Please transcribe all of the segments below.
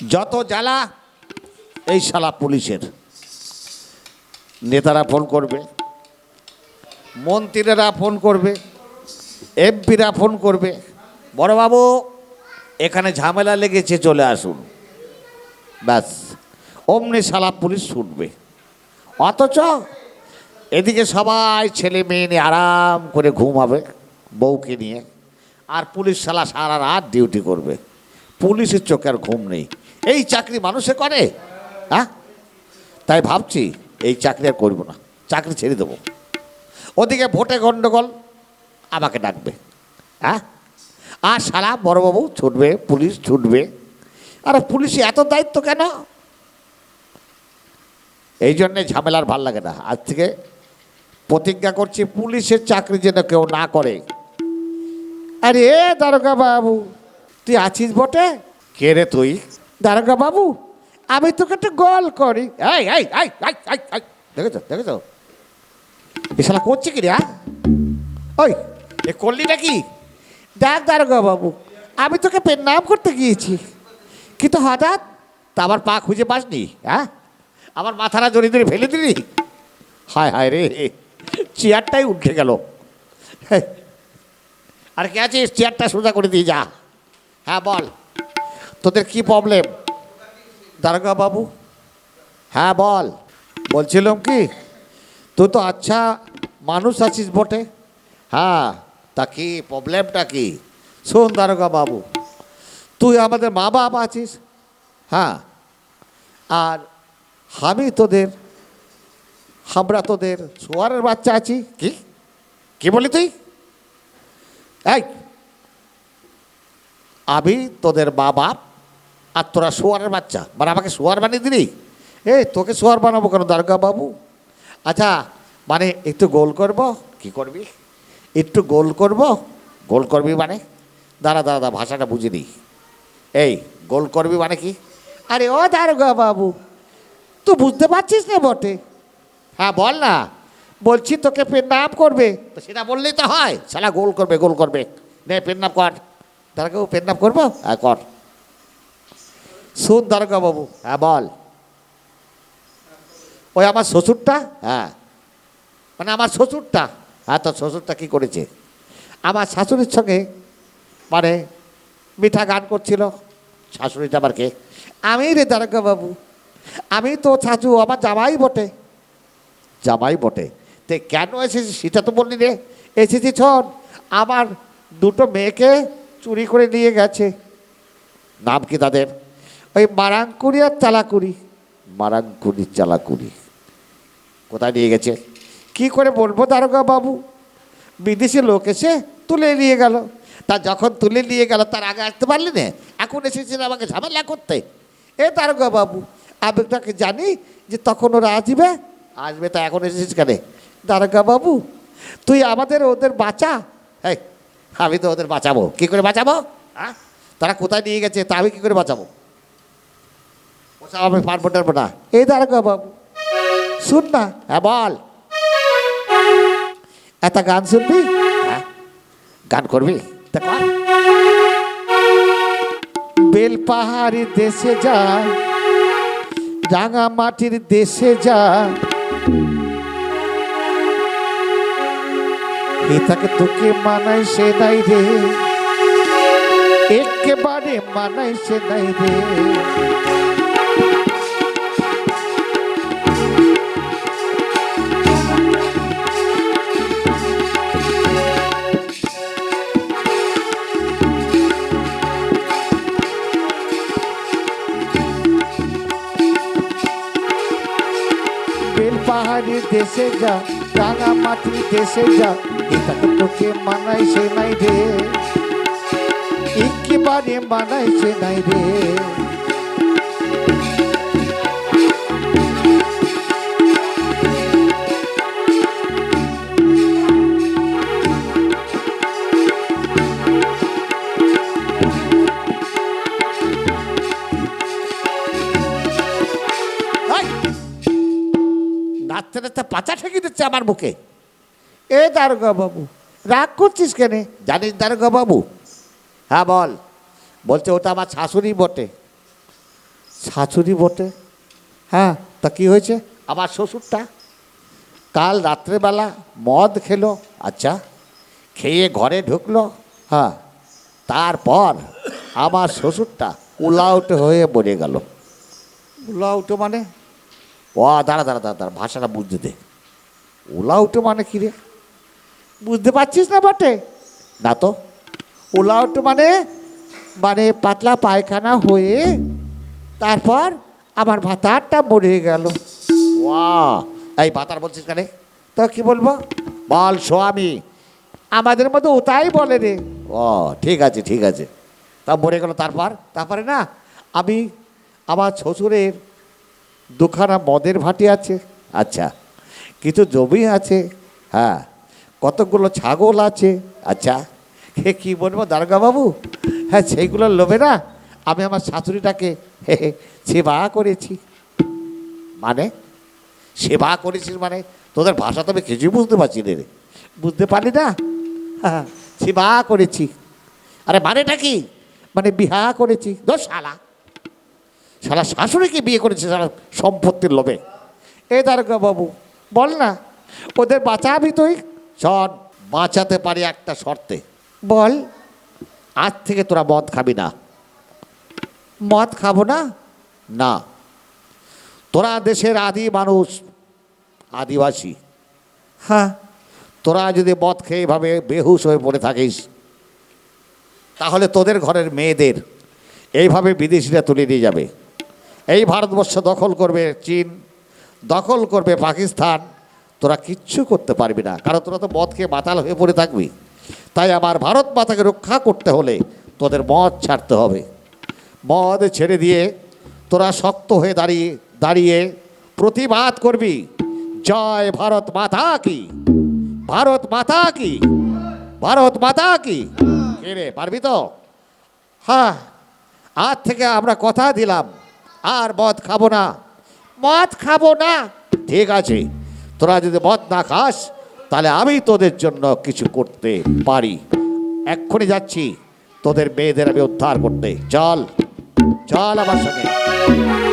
যত জ্বালা, এই শালা পুলিশের। নেতারা ফোন করবে, মন্ত্রীরা ফোন করবে, এমপিরা ফোন করবে। বড়বাবু, এখানে ঝামেলা লেগেছে, চলে আসুন। ব্যাস, অমনি শালা পুলিশ ছুটবে। অথচ এদিকে সবাই ছেলে মেয়ে নিয়ে আরাম করে ঘুমাবে বউকে নিয়ে, আর পুলিশ শালা সারা রাত ডিউটি করবে। পুলিশের চোখে আর ঘুম নেই। এই চাকরি মানুষে করে হ্যাঁ? তাই ভাবছি এই চাকরি আর করব না, চাকরি ছেড়ে দেবো। ওদিকে ভোটে গণ্ডগোল আমাকে ডাকবে হ্যাঁ? আর সারা বড়বাবু ছুটবে, পুলিশ ছুটবে। আরে পুলিশে এত দায়িত্ব কেন? এই জন্যে ঝামেলার ভালো লাগে না। আজ থেকে প্রতিজ্ঞা করছি পুলিশের চাকরি যেন কেউ না করে। আরে দারোগা বাবু তুই আছিস বটে? কে রে তুই? দারোগা বাবু, আমি তোকে একটু গল করি। এই এই দেখেছ দেখেছ? এ শালা করছে কি রে হ্যাঁ? ওই, এ করলি নাকি? দেখ দারোগা বাবু, আমি তোকে পেন নাম করতে গিয়েছি, কিন্তু হঠাৎ তা আমার পা খুঁজে পাসনি হ্যাঁ? আমার মাথাটা জড়িয়ে ধরে ফেলে দিলি। হায় হায় রে, চেয়ারটাই উঠে গেল। আর কে আছিস? চেয়ারটা সোজা করে দিয়ে যা। হ্যাঁ বল। তোদের কি প্রবলেম দারোগা বাবু? হ্যাঁ বল। বলছিলাম কি, তুই তো আচ্ছা মানুষ আছিস বটে। হ্যাঁ তা কি প্রবলেমটা কি? শোন দারোগা বাবু, তুই আমাদের মা বাপ আছিস। হ্যাঁ আর আমি তোদের, আমরা তোদের সোয়ারের বাচ্চা আছি। কি? কি বলি তুই? এই, আমি তোদের মা বাপ আর তোরা সোয়ারের বাচ্চা। মানে আমাকে সোয়ার বানিয়ে দিলি? এই তোকে সোয়ার বানাবো কেন দারোগা বাবু আচ্ছা মানে একটু গোল করব? কি করবি? একটু গোল করব? গোল করবি মানে? দাঁড়া দাঁড়া দাঁড়া ভাষাটা বুঝে নিই এই গোল করবি মানে কি? আরে ও দারোগা বাবু তুই বুঝতে পারছিস না বটে। হ্যাঁ বল না। বলছি তোকে পেন নাম করবে। তো সেটা বললেই তো হয়। সালা গোল করবে গোল করবে। নে পেন নাম কর। দারোগা পেন নাম করব? হ্যাঁ কর। শুন বাবু হ্যাঁ বল। ওই আমার শ্বশুরটা? হ্যাঁ। মানে আমার শ্বশুরটা। হ্যাঁ তোর শ্বশুরটা কী করেছে? আমার শাশুড়ির সঙ্গে মানে মিঠা গান করছিল। শাশুড়িটা আবার কে? আমি রে বাবু আমি তো শাশু আমার জামাই বটে। জামাই বটে। তে কেন এসেছিস? সেটা তো বললি রে। এসেছি শোন আমার দুটো মেয়েকে চুরি করে নিয়ে গেছে। নাম কি তাদের? ওই মারাঙ্কুড়ি আর চালাকুড়ি। মারাঙ্কুড়ি চালাকুড়ি। কোথায় নিয়ে গেছে? কি করে বলব দারোগা বাবু? বিদেশি লোক এসে তুলে নিয়ে গেল। তা যখন তুলে নিয়ে গেল তার আগে আসতে পারলি না? এখন এসেছিল আমাকে ঝামেলা করতে। এ দারোগা বাবু আমি তাকে জানি যে তখন ওরা আসবে। আসবে তা এখন এসেছিস কেন? দারোগা বাবু তুই আমাদের ওদের বাঁচা। হ্যাঁ আমি তো ওদের বাঁচাবো। কি করে বাঁচাবো? হ্যাঁ? তারা কোথায় নিয়ে গেছে? তা আমি কী করে বাঁচাবো? আমি পারব টারবো না। এই দারোগা বাবু শুন না হ্যাঁ বল। একটা গান শুনবি? হ্যাঁ। গান করবি? তা কর। বেল পাহাড়ি দেশে যা, রাঙা মাটির দেশে যা। এটাকে তোকে মানাই সে নাই রে। একেবারে মানাই সে নাই রে। বেল পাহাড়ি দেশে যা রাঙা মাটির দেশে যা এটাকে তোকে মানাই সে নাই রে একেবারে মানাই সে নাই রে দিচ্ছে আমার বুকে এ দারোগা বাবু রাগ করছিস কেন? জানিস দারোগা বাবু হ্যাঁ বল। বলছে ওটা আমার শাশুড়ি বটে। শাশুড়ি বটে? হ্যাঁ তা কি হয়েছে? আমার শ্বশুরটা কাল রাত্রেবেলা মদ খেলো আচ্ছা খেয়ে ঘরে ঢুকলো। হ্যাঁ। তারপর আমার শ্বশুরটা উলাউটে হয়ে মরে গেল। উলাউটে মানে? ও দাঁড়া দাঁড়া দাঁড়া দাঁড়া ভাষাটা বুঝতে দে। উলাউটে মানে কী রে? বুঝতে পারছিস না বটে? না তো। ওলা উলাউটে মানে মানে পাতলা পায়খানা হয়ে তারপর আমার ভাতারটা মরে গেল। ওয়া এই ভাতার বলছিস কেন? তো কি বলব? বল স্বামী। আমাদের মতো ওটাই বলে রে। ও ঠিক আছে ঠিক আছে। তা মরে গেল তারপর? তারপরে না আমি আমার শ্বশুরের দুখানা মদের ভাটি আছে। আচ্ছা। কিছু জমি আছে হ্যাঁ কতগুলো ছাগল আছে আচ্ছা হে, কী বলব দারোগাবাবু? হ্যাঁ সেইগুলোর লোভে না, আমি আমার শাশুড়িটাকে হে সেবা করেছি। মানে? সেবা করেছিস মানে? তোদের ভাষা তো আমি কিছুই বুঝতে পারছি রে। বুঝতে পারলি না? হ্যাঁ সেবা করেছি। আরে মানেটা কি? মানে বিহা করেছি। দোষ শালা। শালা শাশুড়িকে বিয়ে করেছে, শালা সম্পত্তির লোভে। এ দারোগা বাবু বল না। ওদের বাঁচাবি তুই? শোন বাঁচাতে পারি একটা শর্তে। বল। আজ থেকে তোরা মদ খাবি না। মদ খাব না? না। তোরা দেশের আদি মানুষ আদিবাসী। হ্যাঁ। তোরা যদি মদ খেয়ে এভাবে বেহুশ হয়ে পড়ে থাকিস তাহলে তোদের ঘরের মেয়েদের এইভাবে বিদেশিরা তুলে নিয়ে যাবে। এই ভারতবর্ষ দখল করবে চীন দখল করবে পাকিস্তান, তোরা কিচ্ছু করতে পারবি না। কারণ তোরা তো মদ খেয়ে মাতাল হয়ে পড়ে থাকবি। তাই আমার ভারত মাতাকে রক্ষা করতে হলে তোদের মদ ছাড়তে হবে। মদ ছেড়ে দিয়ে তোরা শক্ত হয়ে দাঁড়িয়ে দাঁড়িয়ে প্রতিবাদ করবি। জয় ভারত মাতা কি? ভারত মাতা কি? ভারত মাতা কি? কে রে, পারবি তো? হ্যাঁ আজ থেকে আমরা কথা দিলাম। আর মদ খাব না। মদ খাব না। ঠিক আছে, তোরা যদি মদ না খাস, তাহলে আমি তোদের জন্য কিছু করতে পারি। এক্ষুনি যাচ্ছি, তোদের মেয়েদের আমি উদ্ধার করতে। চল চল আমার সঙ্গে।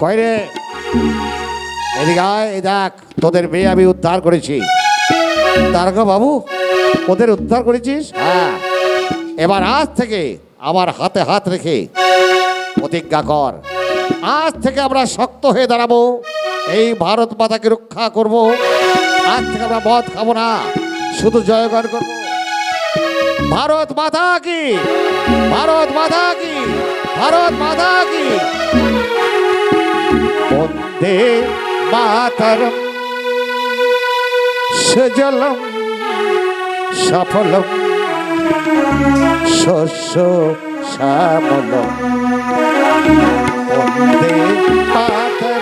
কই রে এদিকে আয় দেখ, তোদের মেয়ে আমি উদ্ধার করেছি। তারকা বাবু, ওদের উদ্ধার করেছিস? হ্যাঁ। এবার আজ থেকে আমার হাতে হাত রেখে প্রতিজ্ঞা কর। আজ থেকে আমরা শক্ত হয়ে দাঁড়াবো। এই ভারত মাতাকে রক্ষা করব। আজ থেকে আমরা মদ খাব না। শুধু জয়গান করব। ভারত মাতা কি? ভারত মাতা কি? ভারত মাতা কি? বন্দে মাতরম। সজলম, সফলম, শস্য শ্যামলম। বন্দে মাতরম।